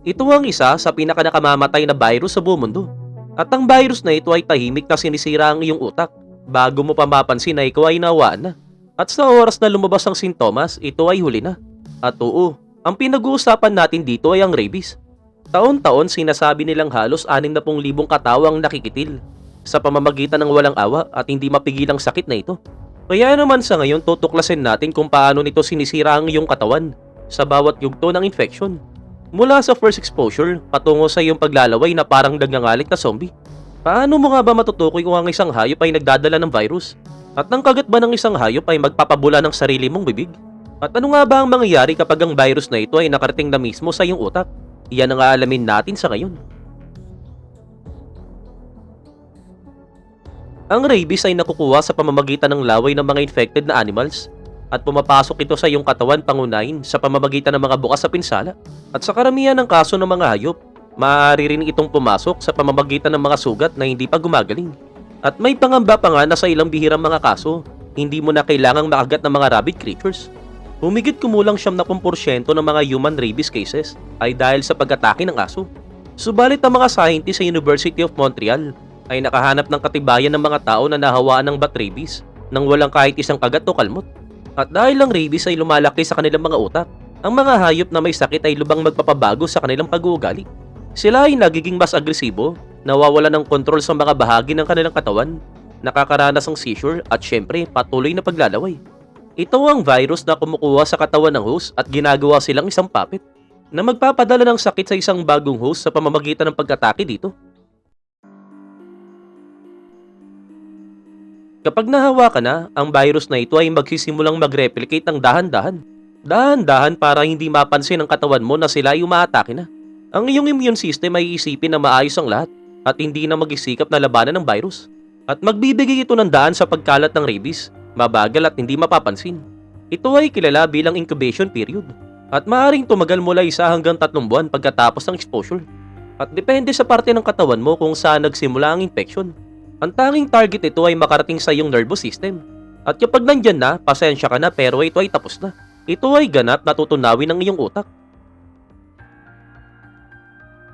Ito ang isa sa pinakanakamamatay na virus sa buong mundo. At ang virus na ito ay tahimik na sinisira ang iyong utak bago mo pa mapansin na ikaw ay nawaan na. At sa oras na lumabas ang sintomas, ito ay huli na. At oo, ang pinag-uusapan natin dito ay ang rabies. Taon-taon sinasabi nilang halos 60,000 katawang nakikitil sa pamamagitan ng walang awa at hindi mapigilang sakit na ito. Kaya naman sa ngayon tutuklasin natin kung paano nito sinisira ang iyong katawan sa bawat yugto ng infection. Mula sa first exposure, patungo sa iyong paglalaway na parang nagngangalit na zombie. Paano mo nga ba matutukoy kung ang isang hayop ay nagdadala ng virus? At ang kagat ba ng isang hayop ay magpapabula ng sarili mong bibig? At ano nga ba ang mangyayari kapag ang virus na ito ay nakarating na mismo sa iyong utak? Iyan ang aalamin natin sa ngayon. Ang rabies ay nakukuha sa pamamagitan ng laway ng mga infected na animals at pumapasok ito sa iyong katawan pangunahin sa pamamagitan ng mga bukas sa pinsala. At sa karamihan ng kaso ng mga hayop, maaari rin itong pumasok sa pamamagitan ng mga sugat na hindi pa gumagaling. At may pangamba pa nga na sa ilang bihirang mga kaso, hindi mo na kailangang makagat ng mga rabid creatures. Humigit kumulang 70% ng mga human rabies cases ay dahil sa pag-atake ng aso. Subalit ang mga scientists sa University of Montreal ay nakahanap ng katibayan ng mga tao na nahawaan ng bat rabies nang walang kahit isang kagat o kalmot. At dahil ang rabies ay lumalaki sa kanilang mga utak, ang mga hayop na may sakit ay lubang magpapabago sa kanilang pag-uugali. Sila ay nagiging mas agresibo, nawawala ng kontrol sa mga bahagi ng kanilang katawan, nakakaranas ng seizure at syempre patuloy na paglalaway. Ito ang virus na kumukuha sa katawan ng host at ginagawa silang isang puppet na magpapadala ng sakit sa isang bagong host sa pamamagitan ng pag-atake dito. Kapag nahawa ka na, ang virus na ito ay magsisimulang mag-replicate ng dahan-dahan. Dahan-dahan para hindi mapansin ng katawan mo na sila ay umaatake na. Ang iyong immune system ay isipin na maayos ang lahat at hindi na mag-isikap na labanan ng virus. At magbibigay ito ng daan sa pagkalat ng rabies, mabagal at hindi mapapansin. Ito ay kilala bilang incubation period at maaaring tumagal mula isa hanggang tatlong buwan pagkatapos ng exposure. At depende sa parte ng katawan mo kung saan nagsimula ang infection. Ang tanging target nito ay makarating sa iyong nervous system. At kapag nandyan na, pasensya ka na pero ito ay tapos na. Ito ay ganap na tutunawin ng iyong utak.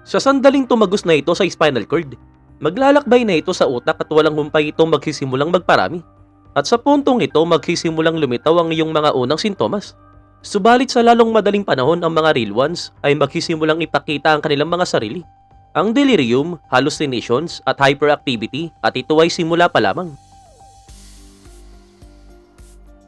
Sa sandaling tumagos na ito sa spinal cord, maglalakbay na ito sa utak at walang humpay ito magsisimulang magparami. At sa puntong ito magsisimulang lumitaw ang iyong mga unang sintomas. Subalit sa lalong madaling panahon ang mga real ones ay magsisimulang ipakita ang kanilang mga sarili. Ang delirium, hallucinations at hyperactivity at ito ay simula pa lamang.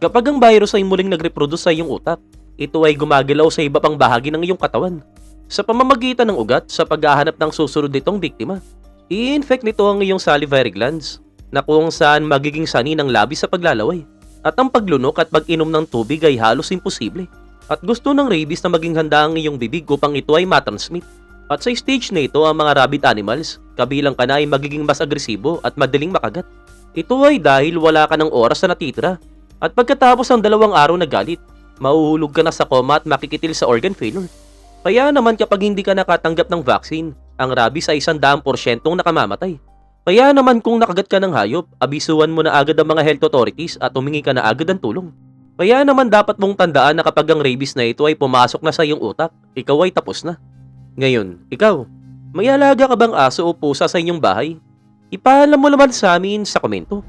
Kapag ang virus ay muling nagreproduce sa iyong utak, ito ay gumagalaw sa iba pang bahagi ng iyong katawan sa pamamagitan ng ugat sa paghahanap ng susunod nitong biktima. I-infect nito ang iyong salivary glands na kung saan magiging sani ng labis sa paglalaway at ang paglunok at pag-inom ng tubig ay halos imposible. At gusto ng rabies na maging handa ang iyong bibig upang ito ay matransmit. At sa stage na ito, ang mga rabid animals, kabilang ka na ay magiging mas agresibo at madaling makagat. Ito ay dahil wala ka ng oras na natitira. At pagkatapos ng dalawang araw na galit, mahuhulog ka na sa coma at makikitil sa organ failure. Kaya naman kapag hindi ka nakatanggap ng vaccine, ang rabies ay 100% nakamamatay. Kaya naman kung nakagat ka ng hayop, abisuan mo na agad ang mga health authorities at humingi ka na agad ng tulong. Kaya naman dapat mong tandaan na kapag ang rabies na ito ay pumasok na sa iyong utak, ikaw ay tapos na. Ngayon, ikaw, may alaga ka bang aso o pusa sa inyong bahay? Ipaalam mo naman sa amin sa komento.